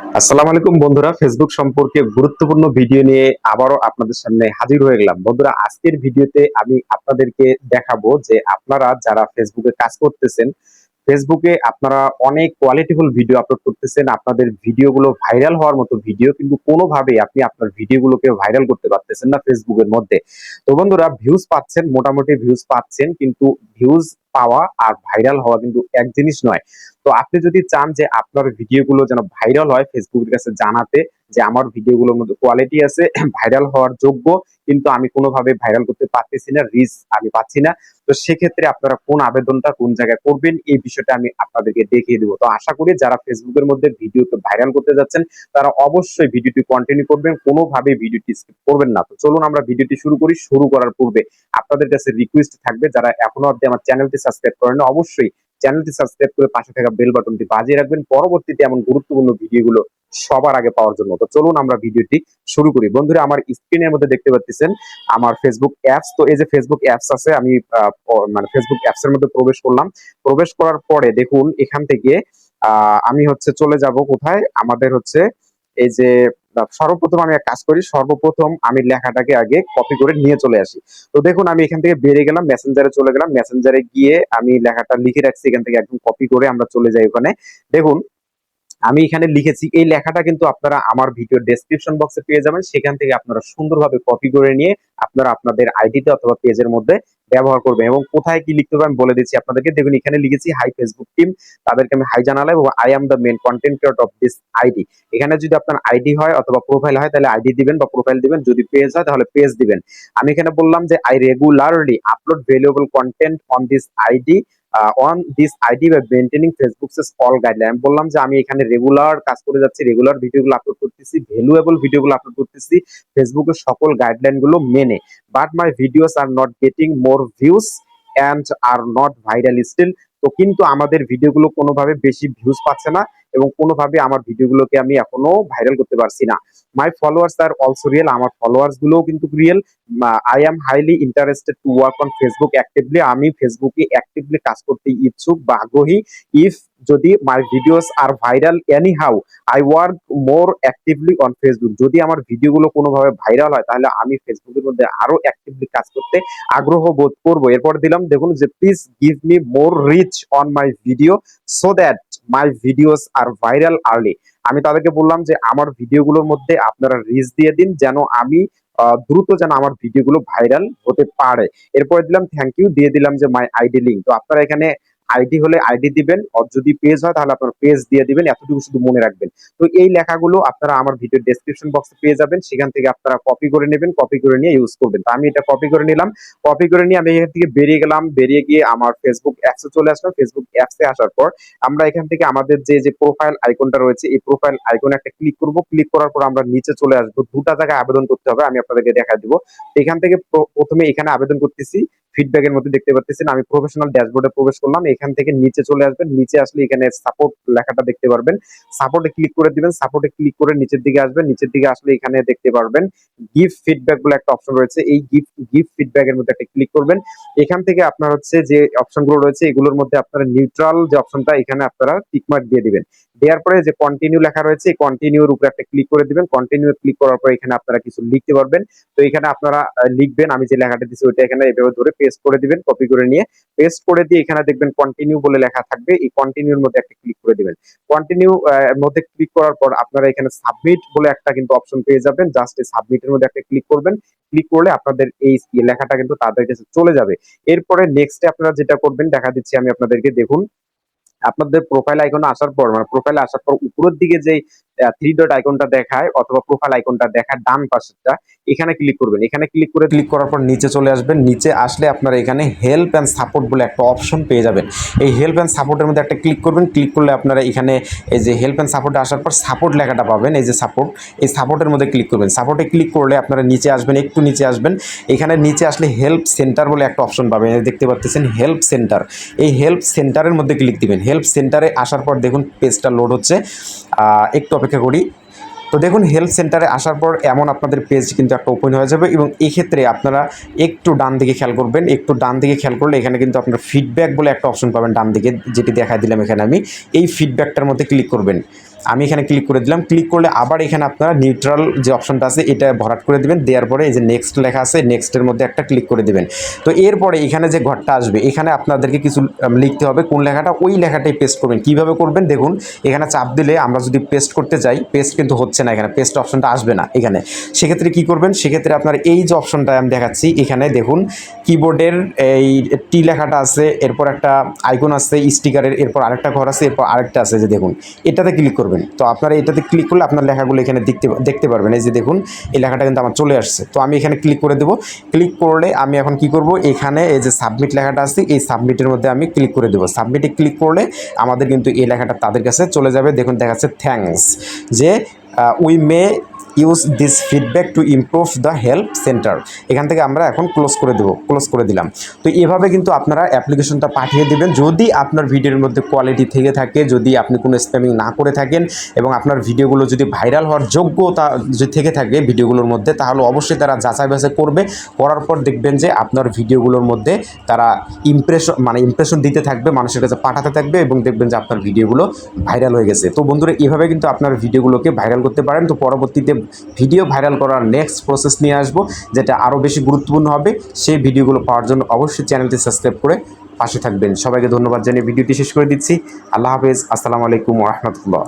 আসসালামু আলাইকুম বন্ধুরা। ফেসবুক সম্পর্কে গুরুত্বপূর্ণ ভিডিও নিয়ে আবারও আপনাদের সামনে হাজির হয়ে গেলাম। বন্ধুরা, আজকের ভিডিওতে আমি আপনাদেরকে দেখাবো যে আপনারা যারা ফেসবুকে কাজ করতেছেন ফেসবুকে আপনারা অনেক কোয়ালিটিফুল ভিডিও আপলোড করতেছেন। আপনাদের ভিডিওগুলো ভাইরাল হওয়ার মতো ভিডিও কিন্তু কোনোভাবেই আপনি আপনার ভিডিওগুলোকে ভাইরাল করতে পারতেছেন না ফেসবুকের মধ্যে। তো বন্ধুরা ভিউজ পাচ্ছেন, মোটামুটি ভিউজ পাচ্ছেন, কিন্তু ভিউজ পাওয়া আর ভাইরাল হওয়া কিন্তু এক জিনিস নয়। তো আপনি যদি চান যে আপনার ভিডিওগুলো যেন ভাইরাল হয় ফেসবুকের কাছে জানাতে যে আমার ভিডিওগুলোর মধ্যে কোয়ালিটি আছে, ভাইরাল হওয়ার যোগ্য, কিন্তু আমি কোনোভাবে ভাইরাল করতে পারতেছি না রিচ আমি পাচ্ছি না, তো সেক্ষেত্রে আপনারা কোন আবেদনটা কোন জায়গায় করবেন এই বিষয়টা আমি আপনাদেরকে দেখিয়ে দেবো। তো আশা করি যারা ফেসবুকের মধ্যে ভিডিওকে ভাইরাল করতে যাচ্ছেন, তারা অবশ্যই ভিডিওটি কন্টিনিউ করবেন কোনোভাবে ভিডিওটি স্কিপ করবেন না। তো চলুন আমরা ভিডিওটি শুরু করি, শুরু করার পূর্বে আপনাদের কাছে রিকোয়েস্ট থাকবে, যারা এখনও অব্দি আমার চ্যানেলটি সাবস্ক্রাইব করেন অবশ্যই চ্যানেলটি সাবস্ক্রাইব করে পাশে থাকা বেল বাটনটি বাজিয়ে রাখবেন। পরবর্তীতে এমন গুরুত্বপূর্ণ ভিডিওগুলো সবার আগে পাওয়ার জন্য। তো চলুন আমরা ভিডিওটি শুরু করি। বন্ধুরা, আমার স্ক্রিনের মধ্যে দেখতে পাচ্ছেন, আমার ফেসবুক অ্যাপস তো এই যে ফেসবুক অ্যাপস আছে, আমি মানে ফেসবুক অ্যাপস এর মধ্যে প্রবেশ করলাম। প্রবেশ করার পরে দেখুন, এখান থেকে আমি হচ্ছে চলে যাব কোথায়? আমাদের হচ্ছে এই যে সর্বপ্রথম আমি এক কাজ করি, সর্বপ্রথম আমি লেখাটাকে আগে কপি করে নিয়ে চলে আসি। তো দেখুন, আমি এখান থেকে বেরিয়ে গেলাম মেসেঞ্জারে চলে গেলাম মেসেঞ্জারে গিয়ে আমি লেখাটা লিখে রাখছি, এখান থেকে একদম কপি করে আমরা চলে যাই ওখানে। দেখুন আমি এখানে লিখেছি, এই লেখাটা কিন্তু আপনারা আমার ভিডিও ডেসক্রিপশন বক্সে পেয়ে যাবেন। সেখান থেকে আপনারা সুন্দরভাবে কপি করে নিয়ে আপনারা আপনাদের আইডিতে অথবা পেজের মধ্যে ব্যবহার করবেন। এবং কোথায় কি লিখতে হবে আমি বলে দিচ্ছি আপনাদেরকে। দেখুন, এখানে লিখেছি হাই ফেসবুক টিম তাদেরকে আমি হাই জানালাম এবং I am the main content creator of this ID এখানে যদি আপনার আইডি হয় অথবা প্রোফাইল হয়, তাহলে আইডি দিবেন বা প্রোফাইল দিবেন। যদি পেজ হয়, তাহলে পেজ দিবেন। আমি এখানে বললাম যে I regularly upload valuable content on this ID on this ID বা মেনটেনিং ফেসবুক অল গাইডলাইন বললাম যে আমি এখানে রেগুলার কাজ করে যাচ্ছি রেগুলার ভিডিওগুলো আপলোড করতেছি ভ্যালুয়েবল ভিডিওগুলো আপলোড করতেছি ফেসবুকের সকল গাইডলাইনগুলো মেনে। But my videos are not getting more views and are not viral still তো কিন্তু আমাদের ভিডিওগুলো কোনোভাবে বেশি ভিউজ পাচ্ছে না। এবং কোনোভাবে আমার ভিডিওগুলোকে আমি এখনও ভাইরাল করতে পারছি না। My followers are also real আমার ফলোয়ার্স গুলোও কিন্তু real I am highly interested to work on Facebook actively আমি ফেসবুকে অ্যাক্টিভলি কাজ করতে ইচ্ছুক বা আগ্রহী। ইফ যদি my videos are viral anyhow I work more actively on Facebook যদি আমার ভিডিওগুলো কোনোভাবে ভাইরাল হয়, তাহলে আমি ফেসবুকের মধ্যে আরও অ্যাক্টিভলি কাজ করতে আগ্রহ বোধ করব। এরপর দিলাম, দেখুন যে please give me more reach on my video so that my videos are viral early আমি তাদেরকে বললাম যে, আমার ভিডিওগুলোর মধ্যে আপনারা রিচ দিয়ে দিন যেন আমি দ্রুত যেন আমার ভিডিওগুলো ভাইরাল হতে পারে। এরপরে দিলাম থ্যাংক ইউ দিয়ে দিলাম যে মাই আইডি লিঙ্ক তো আপনারা এখানে আইডি হলে আইডি দিবেন, আর যদি পেজ হয় তাহলে আপনার পেজ দিয়ে দিবেন, এতটুকু শুধু মনে রাখবেন। তো এই লেখাগুলো আপনারা আমার ভিডিও ডেসক্রিপশন বক্সে পেয়ে যাবেন, সেখান থেকে আপনারা কপি করে নেবেন কপি করে নিয়ে ইউজ করবেন। তো আমি এটা কপি করে নিলাম। কপি করে নিয়ে আমি এখান থেকে বেরিয়ে গেলাম, বেরিয়ে গিয়ে আমার ফেসবুক অ্যাপসে চলে আসলাম। ফেসবুক অ্যাপসে আসার পর আমরা এখান থেকে আমাদের যে যে প্রোফাইল আইকনটা রয়েছে, এই প্রোফাইল আইকনে একটা ক্লিক করব। ক্লিক করার পর আমরা নিচে চলে আসব। দুটা জায়গায় আবেদন করতে হবে, আমি আপনাদেরকে দেখা দিব। এখান থেকে প্রথমে এখানে আবেদন করতেছি। ফিডব্যাকের মধ্যে দেখতে পাচ্ছেন আমি প্রফেশনাল ড্যাশবোর্ডে প্রবেশ করলাম। এখান থেকে নিচে চলে আসবেন। নিচে আসলে এখানে সাপোর্ট লেখাটা দেখতে পারবেন। সাপোর্টে ক্লিক করে দিবেন। সাপোর্টে ক্লিক করে নিচের দিকে আসবেন। নিচের দিকে আসলে এখানে দেখতে পারবেন গিফট ফিডব্যাক বলে একটা অপশন রয়েছে। এই গিফট গিফট ফিডব্যাকের মধ্যে একটা ক্লিক করবেন। এখান থেকে আপনার হচ্ছে যে অপশনগুলো রয়েছে, এগুলোর মধ্যে আপনারা নিউট্রাল যে অপশনটা এখানে আপনারা টিকমার্ক দিয়ে দিবেন। দেওয়ার পরে যে কন্টিনিউ লেখা রয়েছে কন্টিনিউর উপরে একটা ক্লিক করে দিবেন। কন্টিনিউ ক্লিক করার পর এখানে আপনারা কিছু লিখতে পারবেন। তো এখানে আপনারা লিখবেন। আমি যে লেখাটা দিচ্ছি ওইটা এখানে এভাবে ধরে পেস্ট করে দিবেন কপি করে নিয়ে। পেস্ট করে দিয়ে এখানে দেখবেন কন্টিনিউ বলে লেখা থাকবে, এই কন্টিনিউর মধ্যে একটা ক্লিক করে দিবেন। কন্টিনিউ মধ্যে ক্লিক করার পর আপনারা এখানে সাবমিট বলে একটা কিন্তু অপশন পেয়ে যাবেন। জাস্ট এই সাবমিটের মধ্যে একটা ক্লিক করবেন। ক্লিক করলে আপনাদের এই লেখাটা কিন্তু তাদের কাছে চলে যাবে। এরপরে নেক্সটে আপনারা যেটা করবেন, দেখা দিচ্ছি আমি আপনাদেরকে, দেখুন। আপনাদের প্রোফাইল আইকন আসার পর মানে প্রোফাইলে আসার পর উপরের দিকে যে থ্রি ডট আইকনটা দেখায় অথবা প্রোফাইল আইকনটা দেখায় ডান পাশেরটা, এখানে ক্লিক করবেন। এখানে ক্লিক করে ক্লিক করার পর নিচে চলে আসবেন। নিচে আসলে আপনারা এখানে হেল্প অ্যান্ড সাপোর্ট বলে একটা অপশন পেয়ে যাবেন। এই হেল্প অ্যান্ড সাপোর্টের মধ্যে একটা ক্লিক করবেন। ক্লিক করলে আপনারা এখানে এই যে হেল্প অ্যান্ড সাপোর্টে আসার পর সাপোর্ট লেখাটা পাবেন। এই যে সাপোর্ট এই সাপোর্টের মধ্যে ক্লিক করবেন। সাপোর্টে ক্লিক করলে আপনারা নিচে আসবেন, একটু নিচে আসবেন। এখানে নিচে আসলে হেল্প সেন্টার বলে একটা অপশন পাবেন। দেখতে পাচ্ছেন হেল্প সেন্টার এই হেল্প সেন্টারের মধ্যে ক্লিক দিবেন। হেল্প সেন্টারে আসার পর দেখুন পেজটা লোড হচ্ছে। একটু অপেক্ষা করি। তো দেখুন হেলথ সেন্টারে আসার পর এমন আপনাদের পেজ কিন্তু একটা ওপেন হয়ে যাবে এবং এই ক্ষেত্রে আপনারা একটু ডান দিকে খেয়াল করবেন, একটু ডান দিকে খেয়াল করলে এখানে কিন্তু আপনার ফিডব্যাক বলে একটা অপশন পাবেন, ডান দিকে যেটি দেখা দিলাম এখানে আমি। এই ফিডব্যাকটার মধ্যে ক্লিক করবেন। আমি এখানে ক্লিক করে দিলাম। ক্লিক করলে আবার এখানে আপনারা নিউট্রাল যে অপশনটা আছে, এটা ভরাট করে দিবেন। দেওয়ার পরে এই যে নেক্সট লেখা আছে নেক্সটের মধ্যে একটা ক্লিক করে দেবেন। তো এরপরে এখানে যে ঘরটা আসবে, এখানে আপনাদেরকে কিছু লিখতে হবে কোন লেখাটা। ওই লেখাটাই পেস্ট করবেন। কীভাবে করবেন? দেখুন, এখানে চাপ দিলে আমরা যদি পেস্ট করতে যাই পেস্ট কিন্তু হচ্ছে না এখানে। পেস্ট অপশনটা আসবে না এখানে। সেক্ষেত্রে কি করবেন? সেক্ষেত্রে আপনার এই যে অপশনটা আমি দেখাচ্ছি, এখানে দেখুন কিবোর্ডের এই টি লেখাটা আছে, এরপর একটা আইকন আছে স্টিকারের এরপর আরেকটা ঘর আছে, এরপর আরেকটা আছে, যে দেখুন, এটাতে ক্লিক করবেন। তো আপনারা এটাতে ক্লিক করলে আপনার লেখাগুলো এখানে দেখতে দেখতে পারবেন। এই যে দেখুন, এই লেখাটা কিন্তু আমার চলে আসছে। তো আমি এখানে ক্লিক করে দেবো। ক্লিক করলে আমি এখন কি করব? এখানে এই যে সাবমিট লেখাটা আছে, এই সাবমিটের মধ্যে আমি ক্লিক করে দেবো। সাবমিটে ক্লিক করলে আমাদের কিন্তু এই লেখাটা তাদের কাছে চলে যাবে। দেখুন, দেখাচ্ছে থ্যাংকস যে we may use this feedback to improve the help centre এখান থেকে আমরা এখন ক্লোজ করে দেবো ক্লোজ করে দিলাম। তো এভাবে কিন্তু আপনারা অ্যাপ্লিকেশনটা পাঠিয়ে দেবেন। যদি আপনার ভিডিওর মধ্যে কোয়ালিটি থেকে থাকে, যদি আপনি কোনো স্প্যামিং না করে থাকেন এবং আপনার ভিডিওগুলো যদি ভাইরাল হওয়ার যোগ্যতা যদি থেকে থাকে ভিডিওগুলোর মধ্যে, তাহলে অবশ্যই তারা যাচাই বাছাই করবে। করার পর দেখবেন যে আপনার ভিডিওগুলোর মধ্যে তারা ইমপ্রেশন মানে ইমপ্রেশন দিতে থাকবে, মানুষের কাছে পাঠাতে থাকবে এবং দেখবেন যে আপনার ভিডিওগুলো ভাইরাল হয়ে গেছে। তো বন্ধুরা, এভাবে কিন্তু আপনার ভিডিওগুলোকে ভাইরাল করতে পারেন। তো পরবর্তীতে ভিডিও ভাইরাল করার নেক্সট প্রসেস নিয়ে আসব, যেটা আরও বেশি গুরুত্বপূর্ণ হবে। সেই ভিডিওগুলো পাওয়ার জন্য অবশ্যই চ্যানেলটি সাবস্ক্রাইব করে পাশে থাকবেন। সবাইকে ধন্যবাদ জানিয়ে ভিডিওটি শেষ করে দিচ্ছি। আল্লাহ হাফেজ। আসসালামু আলাইকুম রহমতুল্লাহ।